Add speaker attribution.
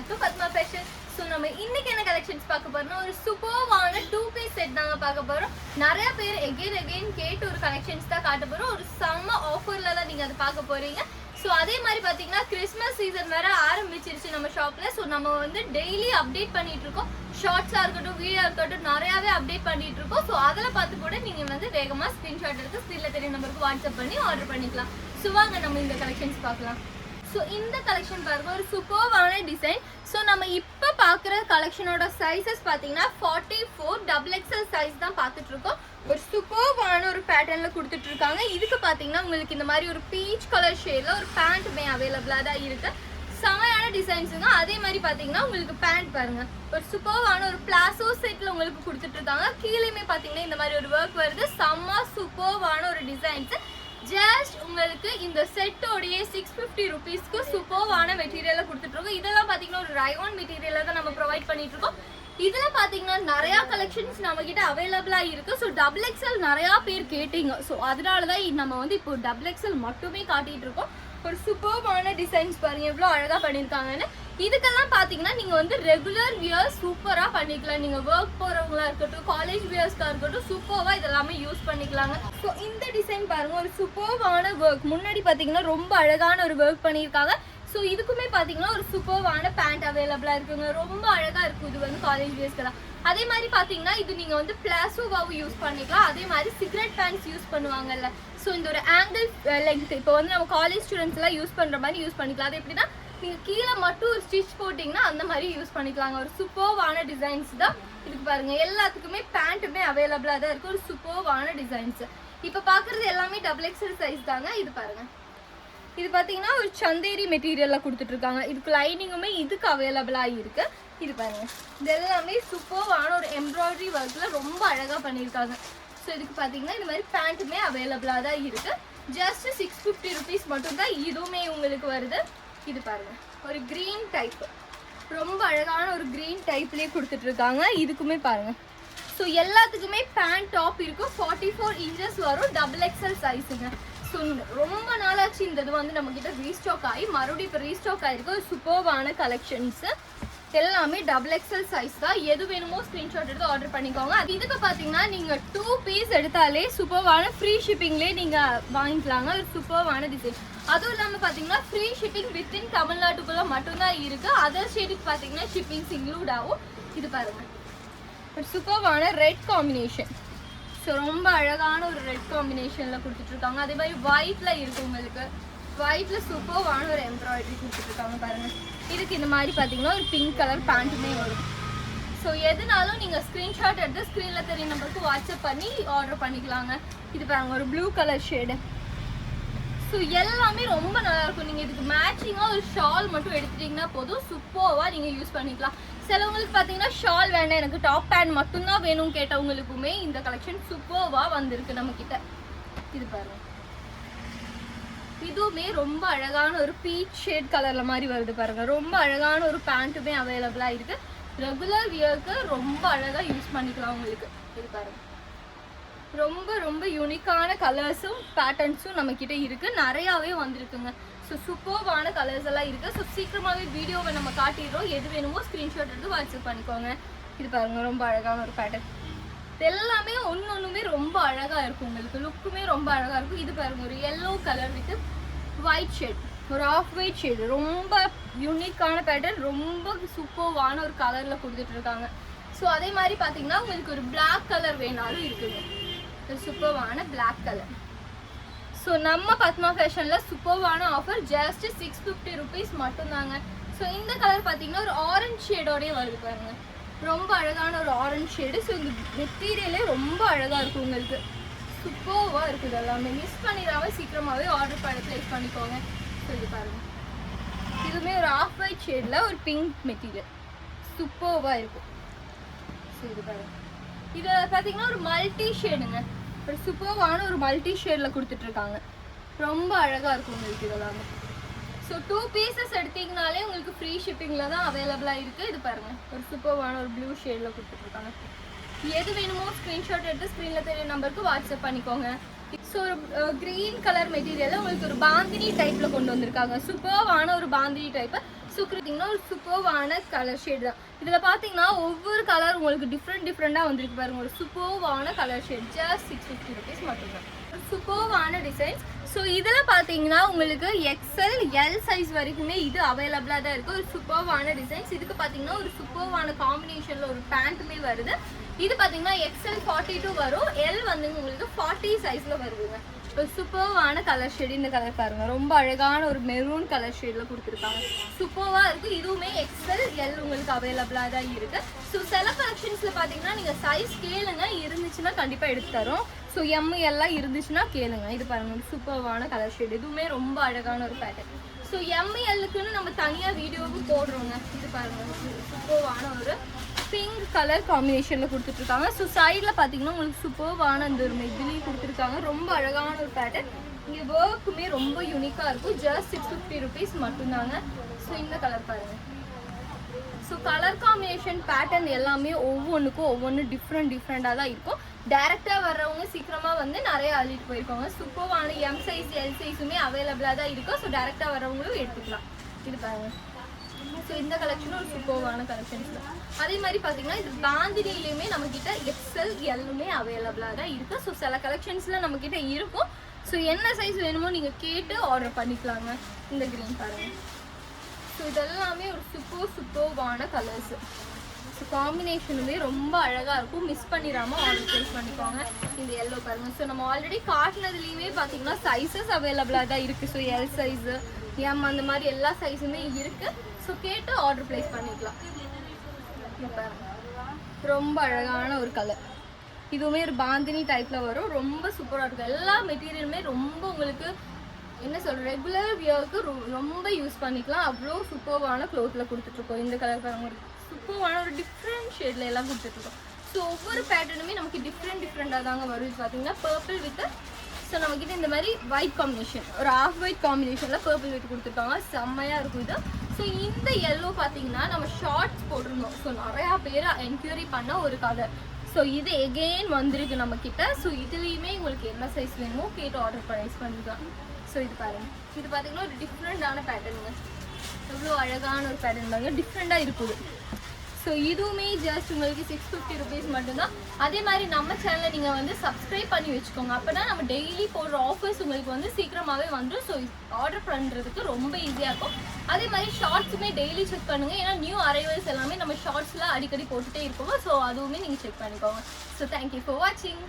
Speaker 1: Back to Padma fashion so நம்ம இன்னைக்கு என்ன கலெக்ஷன்ஸ் பார்க்க போறோம்னா ஒரு சூப்பர்வான டூ பீஸ் செட் தாங்க பார்க்க போறோம். நிறைய பேர் எகெயின் எகெயின் கேட்டு ஒரு கலெக்ஷன்ஸ் தான் காட்ட போறோம். ஒரு செம்ம ஆஃபர்ல தான் நீங்க அதை பார்க்க போறீங்க. ஸோ அதே மாதிரி பார்த்தீங்கன்னா கிறிஸ்மஸ் சீசன் வேற ஆரம்பிச்சிருச்சு நம்ம ஷாப்ல ஸோ நம்ம வந்து டெய்லி அப்டேட் பண்ணிட்டு இருக்கோம். ஷார்ட்ஸாக இருக்கட்டும் வீடியோ இருக்கட்டும் நிறையாவே அப்டேட் பண்ணிட்டு இருக்கோம். ஸோ அதில் பார்த்து கூட நீங்கள் வந்து வேகமாக ஸ்க்ரீன்ஷாட் எடுத்து ஸ்கிரீனில் தெரிய நம்பருக்கு வாட்ஸ்அப் பண்ணி ஆர்டர் பண்ணிக்கலாம். ஸோ வாங்க நம்ம இந்த கலெக்ஷன்ஸ் பார்க்கலாம். ஸோ இந்த கலெக்ஷன் பாருங்க ஒரு சூப்பர்வான டிசைன் ஸோ நம்ம இப்போ பார்க்குற கலெக்ஷனோட சைஸஸ் பார்த்தீங்கன்னா forty four double XL size தான் பார்த்துட்டு இருக்கோம் ஒரு சூப்பர்வான ஒரு பேட்டர்னில் கொடுத்துட்டு இருக்காங்க இதுக்கு பார்த்தீங்கன்னா உங்களுக்கு இந்த மாதிரி ஒரு பீச் கலர் ஷேடில் ஒரு பேண்ட்டுமே அவைலபிளாக தான் இருக்குது செமையான டிசைன்ஸுங்க அதே மாதிரி பார்த்தீங்கன்னா உங்களுக்கு பேண்ட் பாருங்க. ஒரு சூப்பர்வான ஒரு பிளாசோ செட்டில் உங்களுக்கு கொடுத்துட்டு இருக்காங்க கீழேயுமே பார்த்தீங்கன்னா இந்த மாதிரி ஒரு ஒர்க் வருது. செம்ம சூப்பர்வான ஒரு டிசைன்ஸு ஜஸ்ட் உங்களுக்கு இந்த செட்டோடைய சிக்ஸ் ஃபிஃப்டி ருபீஸ்க்கு சூப்பர்வான மெட்டீரியலை கொடுத்துட்ருக்கோம். இதெல்லாம் பார்த்தீங்கன்னா ஒரு ரயோன் மெட்டீரியலை தான் நம்ம ப்ரொவைட் பண்ணிட்டுருக்கோம் இதில் பார்த்தீங்கன்னா நிறையா கலெக்ஷன்ஸ் நம்மக்கிட்ட அவைலபிளாக இருக்குது ஸோ டபுள் எக்ஸ்எல் நிறையா பேர் கேட்டீங்க. ஸோ அதனால தான் நம்ம வந்து இப்போ டபுள் எக்ஸ்எல் மட்டுமே காட்டிகிட்டு இருக்கோம் ஒரு சூப்பர்வான டிசைன்ஸ் பாருங்க. எவ்வளோ அழகாக பண்ணியிருக்காங்கன்னு இதுக்கெல்லாம் பார்த்தீங்கன்னா நீங்கள் வந்து ரெகுலர் வியர்ஸ் சூப்பராக பண்ணிக்கலாம். நீங்கள் ஒர்க் போகிறவங்களா இருக்கட்டும் காலேஜ் வியர்ஸ்க்காக இருக்கட்டும் சூப்பராக இதெல்லாமே யூஸ் பண்ணிக்கலாங்க. ஸோ இந்த டிசைன் பாருங்கள் ஒரு சூப்பர்வான ஒர்க் முன்னாடி பார்த்தீங்கன்னா ரொம்ப அழகான ஒரு ஒர்க் பண்ணியிருக்காங்க. ஸோ இதுக்குமே பார்த்தீங்கன்னா ஒரு சூப்பர்வான பேண்ட் அவைலபிளாக இருக்குங்க. ரொம்ப அழகாக இருக்கும் இது வந்து காலேஜ் வேஸ்க்கெல்லாம் அதே மாதிரி பார்த்தீங்கன்னா இது நீங்கள் வந்து பிளாசோவாவும் யூஸ் பண்ணிக்கலாம். அதே மாதிரி சிகரெட் பேண்ட்ஸ் யூஸ் பண்ணுவாங்கல்ல. ஸோ இந்த ஒரு ஆங்கிள் லெங்க் இப்போ வந்து நம்ம காலேஜ் ஸ்டூடெண்ட்ஸ்லாம் யூஸ் பண்ணுற மாதிரி யூஸ் பண்ணிக்கலாம். அது எப்படின்னா நீங்கள் கீழே மட்டும் ஒரு ஸ்டிச் போட்டிங்கன்னா அந்த மாதிரி யூஸ் பண்ணிக்கலாங்க. ஒரு சூப்பர்வான டிசைன்ஸ் தான் இதுக்கு பாருங்கள் எல்லாத்துக்குமே பேண்ட்டுமே அவைலபிளாக தான் இருக்குது ஒரு சூப்பர்வான டிசைன்ஸ் இப்போ பார்க்குறது எல்லாமே டபுள் எக்ஸல் சைஸ் தாங்க. இது பாருங்கள் இது பார்த்தீங்கன்னா ஒரு சந்தேரி மெட்டீரியலில் கொடுத்துட்ருக்காங்க. இதுக்கு லைனிங்குமே இதுக்கு அவைலபிளாக இருக்கு. இது பாருங்க. இது எல்லாமே சூப்பர்வான ஒரு எம்ப்ராய்டரி ஒர்க்கில் ரொம்ப அழகாக பண்ணியிருக்காங்க. ஸோ இதுக்கு பார்த்தீங்கன்னா இந்த மாதிரி பேண்ட்டுமே அவைலபிளாக தான் இருக்கு. ஜஸ்ட் சிக்ஸ் ஃபிஃப்டி ருபீஸ் மட்டும்தான் இதுவுமே உங்களுக்கு வருது. இது பாருங்க. ஒரு க்ரீன் டைப் ரொம்ப அழகான ஒரு க்ரீன் டைப்லேயே கொடுத்துட்ருக்காங்க. இதுக்குமே பாருங்க. ஸோ எல்லாத்துக்குமே பேண்ட் டாப் இருக்கும். ஃபார்ட்டி ஃபோர் இன்ச்சஸ் வரும் டபுள் எக்ஸல் சைஸுங்க ஸோ ரொம்ப நாளாச்சு இந்த இது வந்து நம்ம கிட்ட ரீஸ்டாக் ஆகி மறுபடியும் இப்போ ரீஸ்டாக் ஆயிருக்கு. சூப்பர்வான கலெக்ஷன்ஸ் எல்லாமே டபுள் எக்ஸல் சைஸ் தான். எது வேணுமோ ஸ்க்ரீன்ஷாட் எடுத்து ஆர்டர் பண்ணிக்கோங்க. அது இதுக்கு பார்த்தீங்கன்னா நீங்கள் டூ பீஸ் எடுத்தாலே சூப்பர்வான ஃப்ரீ ஷிப்பிங்லேயே நீங்கள் வாங்கிக்கலாங்க. ஒரு சூப்பர்வான டிசைன் அதுவும் இல்லாமல் பார்த்தீங்கன்னா ஃப்ரீ ஷிப்பிங் வித்தின் தமிழ்நாட்டுக்குள்ளே மட்டும்தான் இருக்குது அதர் ஸ்டேட்டுக்கு பார்த்தீங்கன்னா ஷிப்பிங்ஸ் இன்க்ளூட் ஆகும். இது பாருங்கள் ஒரு சூப்பர்வான ரெட் காம்பினேஷன் ஸோ ரொம்ப அழகான ஒரு ரெட் காம்பினேஷனில் கொடுத்துட்ருக்காங்க. அதே மாதிரி ஒயிட்டில் இருக்குது உங்களுக்கு. ஒயிட்டில் சூப்பர்வான ஒரு எம்ப்ராய்டரி கொடுத்துட்ருக்காங்க பாருங்கள் இதுக்கு இந்த மாதிரி பார்த்தீங்கன்னா ஒரு பிங்க் கலர் பேண்ட்டுமே வரும். ஸோ எதுனாலும் நீங்கள் ஸ்க்ரீன்ஷாட் எடுத்து ஸ்க்ரீனில் தெரிய நம்பருக்கு வாட்ஸ்அப் பண்ணி ஆர்டர் பண்ணிக்கலாங்க. இது பாருங்க ஒரு ப்ளூ கலர் ஷேடு ஸோ எல்லாமே ரொம்ப நல்லாயிருக்கும் நீங்கள் இதுக்கு மேட்சிங்காக ஒரு ஷால் மட்டும் எடுத்துட்டிங்கன்னா போதும். சூப்பர்வாக நீங்கள் யூஸ் பண்ணிக்கலாம். சிலவங்களுக்கு பார்த்தீங்கன்னா ஷால் வேண்டாம். எனக்கு டாப் பேண்ட் மட்டும்தான் வேணும்னு கேட்டவங்களுக்குமே இந்த கலெக்ஷன் சூப்பர்வாக வந்திருக்கு நம்மக்கிட்ட இது பாருங்க. இதுவுமே ரொம்ப அழகான ஒரு பீச் ஷேட் கலர்ல மாதிரி வருது பாருங்க. ரொம்ப அழகான ஒரு பேண்ட்டுமே அவைலபிளாக இருக்கு. ரெகுலர் வியர்க்கு ரொம்ப அழகாக யூஸ் பண்ணிக்கலாம் உங்களுக்கு. இது பாருங்க. ரொம்ப ரொம்ப யூனிக்கான கலர்ஸும் பேட்டர்ன்ஸும் நம்மக்கிட்ட இருக்குது நிறையாவே வந்திருக்குங்க. ஸோ சூப்பர்வான கலர்ஸ் எல்லாம் இருக்குது ஸோ சீக்கிரமாகவே வீடியோவை நம்ம காட்டிடுறோம். எது வேணுமோ ஸ்க்ரீன்ஷாட் எடுத்து வாட்ஸ்அப் பண்ணிக்கோங்க. இது பாருங்க ரொம்ப அழகான ஒரு பேட்டர்ன் இது எல்லாமே ஒன்று ஒன்றுமே ரொம்ப அழகாக இருக்கும் உங்களுக்கு. லுக்குமே ரொம்ப அழகாக இருக்கும். இது பாருங்க ஒரு yellow colour with white shade ஒரு ஆஃப் ஒயிட் ஷேடு ரொம்ப யூனிக்கான பேட்டர்ன் ரொம்ப சூப்பர்வான ஒரு கலரில் கொடுத்துட்ருக்காங்க ஸோ அதே மாதிரி பார்த்தீங்கன்னா உங்களுக்கு ஒரு பிளாக் கலர் வேணாலும் இருக்குங்க சூப்பர்வான பிளாக் கலர் ஸோ நம்ம பத்மா ஃபேஷனில் சூப்பர்வான offer just six fifty rupees மட்டும்தாங்க. ஸோ இந்த கலர் பார்த்தீங்கன்னா ஒரு ஆரஞ்ச் ஷேடோடய வருது பாருங்க. ரொம்ப அழகான ஒரு ஆரஞ்ச் ஷேடு ஸோ இந்த மெட்டீரியலே ரொம்ப அழகாக இருக்கும் உங்களுக்கு. சூப்பர்வாக இருக்குது எல்லாமே. மிஸ் பண்ணிடாம சீக்கிரமாகவே ஆர்டர் பண்ணி ப்ளேஸ் பண்ணிக்கோங்க. சொல்லி பாருங்கள் பாருங்க. இதுவுமே ஒரு ஆஃப் ஒயிட் ஷேடில் ஒரு பிங்க் மெட்டீரியல் சூப்பர்வாக இருக்கும் ஸோ இது பாருங்க. இது பார்த்தீங்கன்னா ஒரு மல்டி ஷேடுங்க ஒரு சூப்பர்வான ஒரு மல்டி ஷேடில் கொடுத்துட்ருக்காங்க ரொம்ப அழகாக இருக்கும் உங்களுக்கு இதெல்லாமே. ஸோ டூ பீசஸ் எடுத்தீங்கனாலே உங்களுக்கு ஃப்ரீ ஷிப்பிங்கில் தான் அவைலபிளாக இருக்குது இது பாருங்கள் ஒரு சூப்பர்வான ஒரு ப்ளூ ஷேடில் கொடுத்துட்ருக்காங்க எது வேணுமோ ஸ்க்ரீன்ஷாட் எடுத்து ஸ்க்ரீனில் தெரிய நம்பருக்கு வாட்ஸ்அப் பண்ணிக்கோங்க. ஸோ ஒரு க்ரீன் கலர் மெட்டீரியலில் உங்களுக்கு ஒரு பாந்தினி டைப்பில் கொண்டு வந்திருக்காங்க. சூப்பர்வான ஒரு பாந்தினி டைப்பை ஸோ பார்த்தீங்கன்னா ஒரு சூப்பர்வான கலர் ஷேட் தான். இதில் பார்த்தீங்கன்னா ஒவ்வொரு கலர் உங்களுக்கு டிஃப்ரெண்ட் டிஃப்ரெண்ட்டாக வந்திருக்கு பாருங்க. ஒரு சூப்பர்வான colour shade just six fifty rupees மட்டும்தான் ஒரு சூப்பர்வான டிசைன்ஸ் ஸோ இதில் பார்த்தீங்கன்னா உங்களுக்கு எக்ஸல் எல் சைஸ் வரைக்குமே இது அவைலபிளாக தான் இருக்குது ஒரு சூப்பர்வான டிசைன்ஸ் இதுக்கு பார்த்தீங்கன்னா ஒரு சூப்பர்வான காம்பினேஷனில் ஒரு பேண்ட்டுமே வருது. இது பார்த்தீங்கன்னா எக்ஸல் ஃபார்ட்டி டூ வரும். எல் வந்து உங்களுக்கு ஃபார்ட்டி சைஸில் வருதுங்க. ஒரு சூப்பர்வான கலர் ஷேடு இந்த கலர் பாருங்க. ரொம்ப அழகான ஒரு மெரூன் கலர் ஷேடில் கொடுத்துருக்காங்க. சூப்பர்வாக இருக்குது இதுவுமே எக்ஸல் எல் உங்களுக்கு அவைலபிளாக தான் இருக்குது ஸோ சில கலெக்ஷன்ஸில் பார்த்தீங்கன்னா நீங்கள் சைஸ் கேளுங்க. இருந்துச்சுன்னா கண்டிப்பாக எடுத்து தரோம் ஸோ எம் எல்லாம் இருந்துச்சுன்னா கேளுங்க. இது பாருங்க ஒரு சூப்பர்வான கலர் ஷேடு இதுவுமே ரொம்ப அழகான ஒரு பேட்டர்ன் ஸோ எம்எல்லுக்குன்னு நம்ம தனியாக வீடியோவும் போடுறோங்க. இது பாருங்க சூப்பர்வான ஒரு பிங்க் கலர் காம்பினேஷனில் கொடுத்துட்ருக்காங்க. ஸோ சைடில் பார்த்தீங்கன்னா உங்களுக்கு சூப்பர்வான அந்த ஒரு மெத்திலையும் கொடுத்துருக்காங்க. ரொம்ப அழகான ஒரு பேட்டர்ன் இங்கே ஒர்க்குமே ரொம்ப யூனிக்காக இருக்கும். ஜஸ்ட் சிக்ஸ் ஃபிஃப்டி ருபீஸ் மட்டும்தாங்க. ஸோ இந்த கலர் பாருங்கள் ஸோ கலர் காம்பினேஷன் பேட்டர்ன் எல்லாமே ஒவ்வொன்றுக்கும் ஒவ்வொன்று டிஃப்ரெண்ட் டிஃப்ரெண்ட்டாக தான் இருக்கும். டேரெக்டாக வர்றவங்க சீக்கிரமாக வந்து நிறைய அள்ளிட்டு போயிருக்காங்க. சூப்பர்வான எம் சைஸ் எல் சைஸுமே அவைலபிளாக தான் இருக்கும். ஸோ டேரெக்டாக வர்றவங்களும் எடுத்துக்கலாம். இது பாருங்கள் ஸோ இந்த கலெக்ஷனும் ஒரு சூப்பர்வான கலெக்ஷன்ஸ் தான் அதே மாதிரி பார்த்தீங்கன்னா இது பாந்தினிலையுமே நம்மக்கிட்ட எக்ஸ்எல் எல்லுமே அவைலபிளாக தான் இருக்குது ஸோ சில கலெக்ஷன்ஸில் நம்மக்கிட்ட இருக்கும். ஸோ என்ன சைஸ் வேணுமோ நீங்கள் கேட்டு ஆர்டர் பண்ணிக்கலாங்க. இந்த க்ரீன் பாருங்கள் ஸோ இதெல்லாமே ஒரு சூப்பர் சூப்பர்வான கலர்ஸ் ஸோ காம்பினேஷனுமே ரொம்ப அழகாக இருக்கும். மிஸ் பண்ணிடாமல் ஆர்டர் ப்ளேஸ் பண்ணிக்கோங்க. இந்த எல்லோ பாருங்கள் ஸோ நம்ம ஆல்ரெடி காட்டினதுலேயுமே பார்த்தீங்கன்னா சைஸஸ் அவைலபிளாக தான் இருக்குது ஸோ எல் சைஸு எம் அந்த மாதிரி எல்லா சைஸுமே இருக்குது ஸோ கேட்டு ஆர்டர் ப்ளேஸ் பண்ணிக்கலாம். ரொம்ப அழகான ஒரு கலர் இதுவுமே ஒரு பாந்தினி டைப்பில் வரும். ரொம்ப சூப்பராக இருக்கும். எல்லா மெட்டீரியலுமே ரொம்ப உங்களுக்கு என்ன சொல்கிற ரெகுலர் வியர்க்கு ரொம்ப யூஸ் பண்ணிக்கலாம். அவ்வளோ சூப்பர்வான க்ளோத்தில் கொடுத்துட்ருக்கோம். இந்த கலர் பாருங்க ஒரு சூப்பர்வான ஒரு டிஃப்ரெண்ட் ஷேடில் எல்லாம் கொடுத்துட்ருக்கோம். ஸோ ஒவ்வொரு பேட்டர்னுமே நமக்கு டிஃப்ரெண்ட் டிஃப்ரெண்ட்டாக தாங்க வரும். பார்த்தீங்கன்னா பர்பிள் வித் ஸோ நம்மக்கிட்ட இந்த மாதிரி ஒயிட் காம்பினேஷன் ஒரு ஆஃப் ஒயிட் காம்பினேஷனில் பர்பிள் வித் கொடுத்துருக்காங்க. செம்மையாக இருக்கும் இது. ஸோ இந்த எல்லோ பார்த்தீங்கன்னா நம்ம ஷார்ட்ஸ் போட்டிருந்தோம். ஸோ நிறையா பேர் என்கொயரி பண்ண ஒரு கலர் ஸோ இது எகெயின் வந்திருக்கு நம்ம கிட்ட ஸோ இதுலேயுமே உங்களுக்கு என்ன சைஸ் வேணுமோ கேட்டு ஆர்டர் ப்ரைஸ் பண்ணிக்கலாம். ஸோ இது பாருங்கள் இது பார்த்தீங்கன்னா ஒரு டிஃப்ரெண்டான பேட்டர்னுங்க எவ்வளோ அழகான ஒரு பேட்டர்ன் பாருங்க டிஃப்ரெண்ட்டாக இருக்குது. ஸோ இதுவுமே ஜஸ்ட் உங்களுக்கு சிக்ஸ் ஃபிஃப்டி ருபீஸ் மட்டும்தான். அதே மாதிரி நம்ம சேனலை நீங்கள் வந்து சப்ஸ்கிரைப் பண்ணி வச்சுக்கோங்க. அப்போ தான் நம்ம டெய்லி போடுற ஆஃபர்ஸ் உங்களுக்கு வந்து சீக்கிரமாகவே வந்துடும் ஸோ ஆர்டர் பண்ணுறதுக்கு ரொம்ப ஈஸியாக இருக்கும். அதே மாதிரி ஷார்ட்ஸுமே டெய்லி செக் பண்ணுங்கள் ஏன்னா நியூ அரைவல்ஸ் எல்லாமே நம்ம ஷார்ட்ஸில் அடிக்கடி போட்டுகிட்டே இருக்கோம் ஸோ அதுவுமே நீங்கள் செக் பண்ணிக்கோங்க. ஸோ தேங்க்யூ ஃபார் வாட்சிங்